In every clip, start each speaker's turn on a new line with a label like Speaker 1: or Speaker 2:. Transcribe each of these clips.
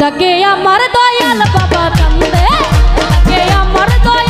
Speaker 1: ডাকে আমার দয়াল বাবা কান্দে ডাকে আমার দয়াল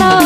Speaker 1: না